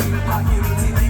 I give back to you.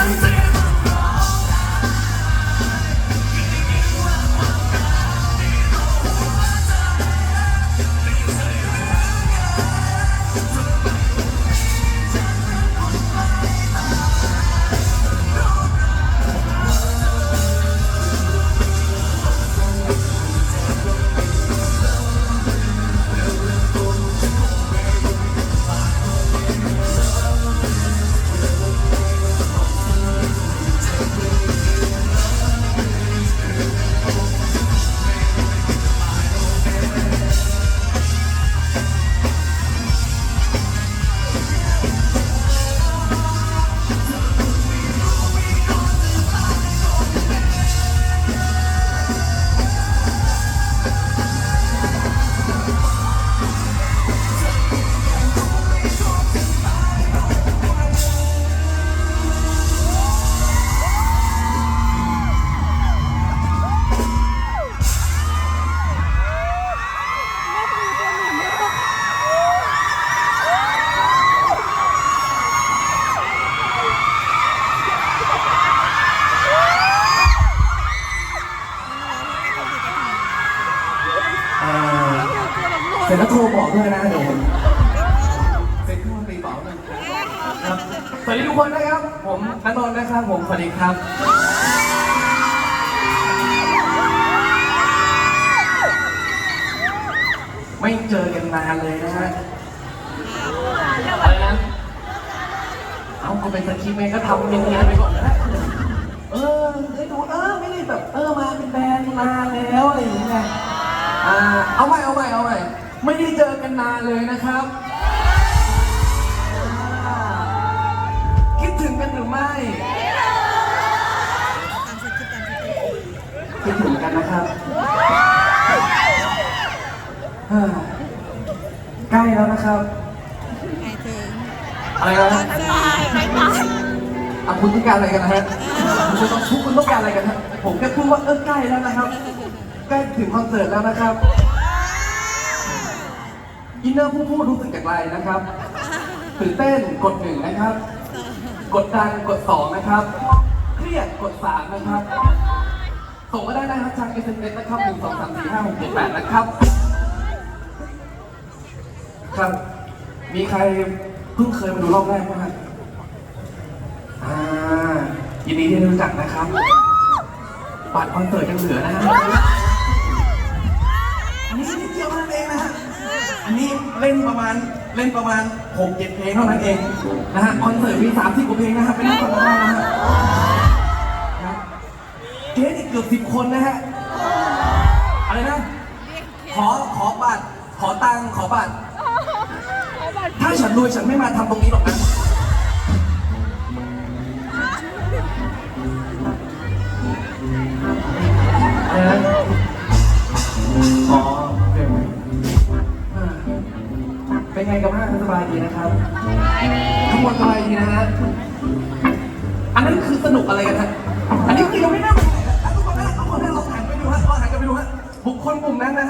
ฉั โทรบอกด้วยนะเดี๋ยวผมเซ็นเข้าตีต่อเลยครับสวัสดีทุกคนนะครับ ผมนันนนท์นะครับผมสวัสดีครับ ไม่เจอกันนานเลยนะฮะอะไรนะเอาก็เป็นสคริปต์ไงก็ทำเนียนๆไปก่อน ได้เจอกันนานเลยนะครับอ่าคิดถึงกันหรือไม่คิดถึงกันนะครับอ่าใกล้แล้วนะครับหมายถึงอะไรนะตอนบ่ายบ่ายบ่ายอะคุณต้องการอะไรกันนะฮะคุณต้องทุกคุณต้องการอะไรกันฮะผมแค่พูดว่าเออใกล้แล้วนะครับ ใกล้ถึงคอนเสิร์ตแล้วนะครับ อินเนอร์ผู้พูดรู้สึกอย่างไรนะครับตื่นเต้นกดหนึ่งนะครับ กดดันกดสองนะครับ เครียดกดสามนะครับ ส่งมาได้นะครับทาง SMS นะครับหนึ่งสองสามสี่ห้าหกเจ็ดแปดนะครับ ครับ มีใครเพิ่งเคยมาดูรอบแรกไหมครับอ่ายินดีที่ได้รู้จักนะครับ บัตรคอนเสิร์ตยังเหลือนะฮะ อันนี้เล่นประมาณเล่นประมาณหกเจ็ดเพลงเท่านั้นเองนะฮะคอนเสิร์ตมีสามสิบกว่าเพลงนะฮะเป็นนักฟังได้นะฮะครับเกสอีกเกือบสิบคนนะฮะอะไรนะขอขอบัตรขอตังค์ขอบัตรถ้าฉันรวยฉันไม่มาทำตรงนี้หรอกนะอะไรนะอ๋ ไงกับห้างสบายดีนะครับทั้งหมดสบายดีนะฮะอันนั้นคือสนุกอะไรกันฮะอันนี้คือยังไม่น่าไปไหนนะทุกคนนะทุกคนนะเราหันไปดูฮะเราหันกันไปดูฮะบุคคลกลุ่มนั้นนะฮะ